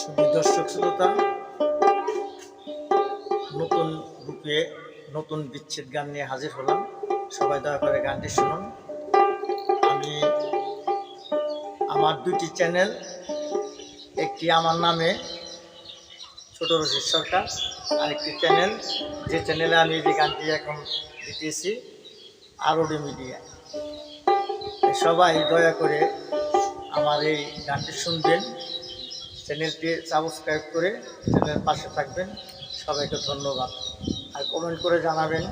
শুধু দর্শক শ্রোতা, নতুন রূপে নতুন বিচ্ছেদ গান নিয়ে হাজির হলাম। সবাই দয়া করে গানটি শুনুন। আমি আমার দুটি চ্যানেল, একটি আমার নামে ছোট রশিদ সরকার, আরেকটি চ্যানেল। যে চ্যানেলে আমি যে গানটি এখন দিতেছি আরোডি মিডিয়া। সবাই দয়া করে আমার এই গানটি শুনবেন। চ্যানেলটি সাবস্ক্রাইব করে চ্যানেলের পাশে থাকবেন। সবাইকে ধন্যবাদ। আর কমেন্ট করে জানাবেন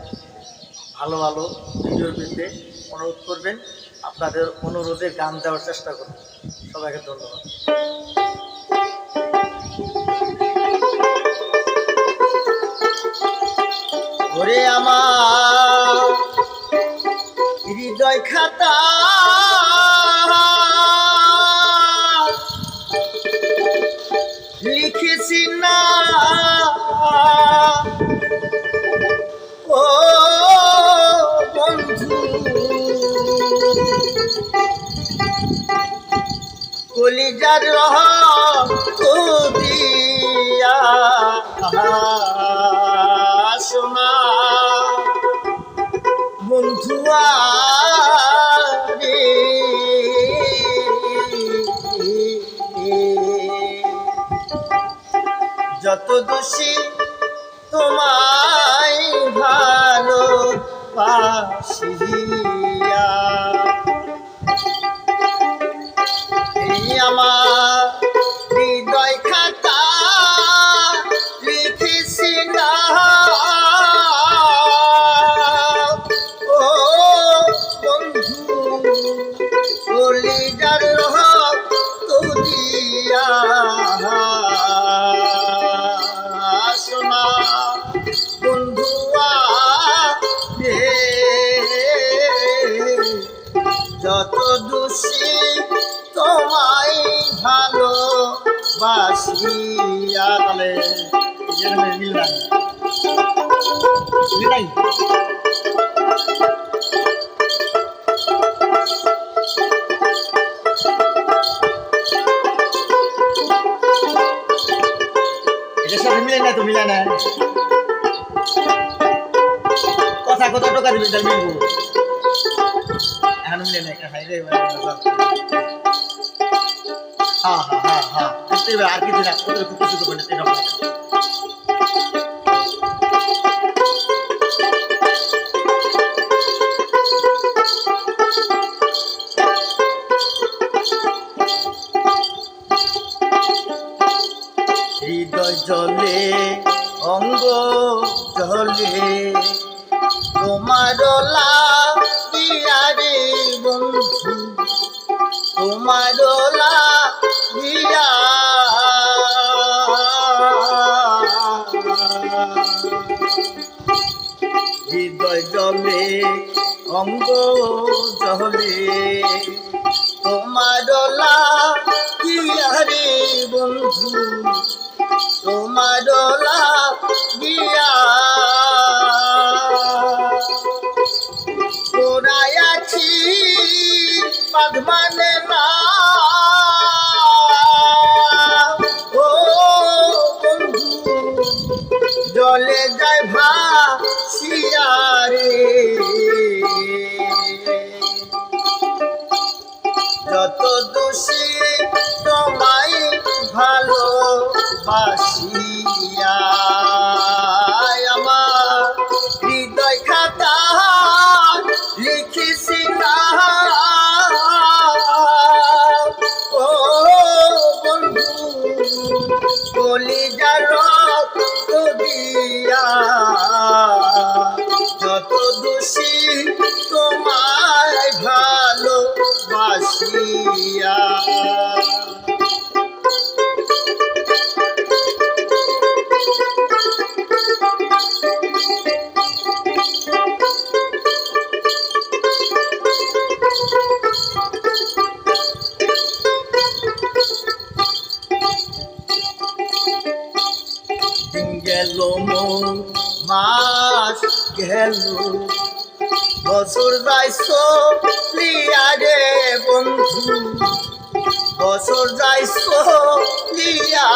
ভালো ভালো ভিডিও পেতে অনুরোধ করবেন। আপনাদের অনুরোধে গান দেওয়ার চেষ্টা করুন সবাইকে ধন্যবাদ। আমার হৃদয় খাতা লিখেছি না। ও বন্ধু কলিজার রহ দিয়া দোষী তোমায় ভালো আমার হৃদয় খাতা লিখেছি না। নাই। এটার সাথে মিলে না তো, মিলে না কথা কত টাকা দিবি তার মিলবো? এখন মিলে না একটা হাইরে হ্যাঁ হ্যাঁ হ্যাঁ হ্যাঁ। হবে আর কিছু না কিছু করবে না তোমার লাভিয়ারে বন্ধু তোমার লাভিয়া হৃদয় জলে অঙ্গ জলে তোমার লাভিয়ারে বন্ধু তোমার দিয়া তোরাই আছি বাদ মানে না ও বন্ধু জলে যায় ভাসিয়ারে যত দোষী তোমায় ভালো দিন গেল মাস গেল বছর যাইছো লিয়ারে বন্ধু। বছর যাইছ লিয়া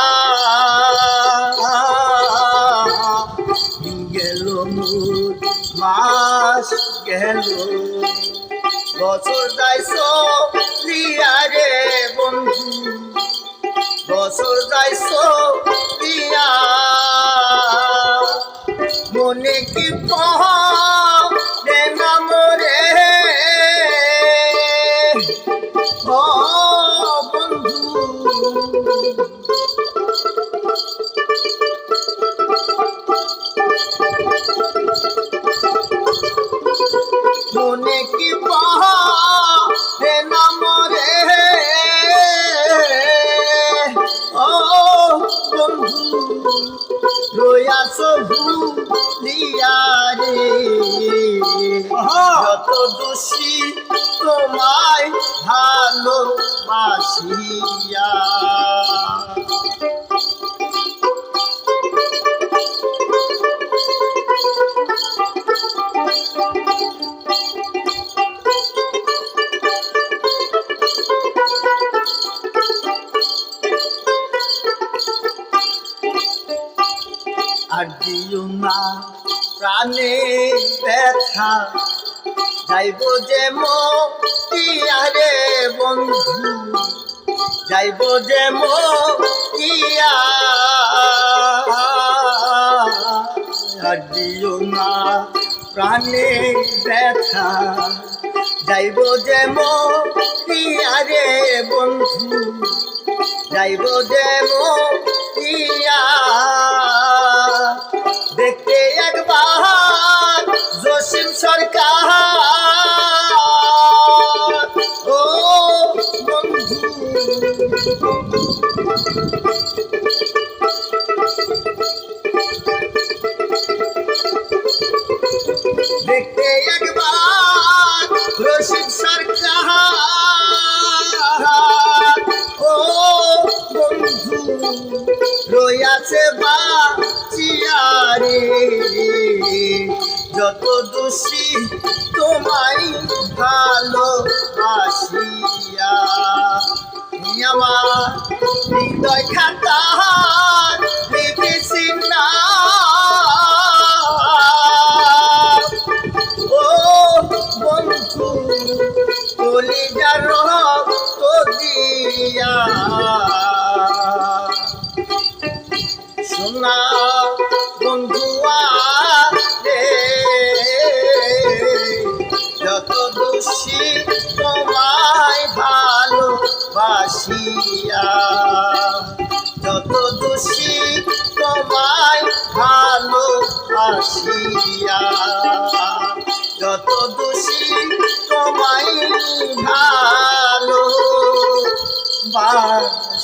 গেল মাস গেল। বছর যাইছ সলিয়া রে বন্ধু রয়াস ভুলিয়া রে। যত দোষী তোমায় ভালোবাসিয়া। আর দিও না প্রাণে ব্যথা। যাইব যে মিয়ারে বন্ধু, যাইব যে মিয়া দিও না প্রাণে ব্যথা। যাইব যে মিয়ারে বন্ধু, যাইব যে মিয়া যত দোষী তোমায় ভালো আমার হৃদয় খাতা না। ভালোবাসিয়া যত দোষী তোমায় ভালো বাসিয়া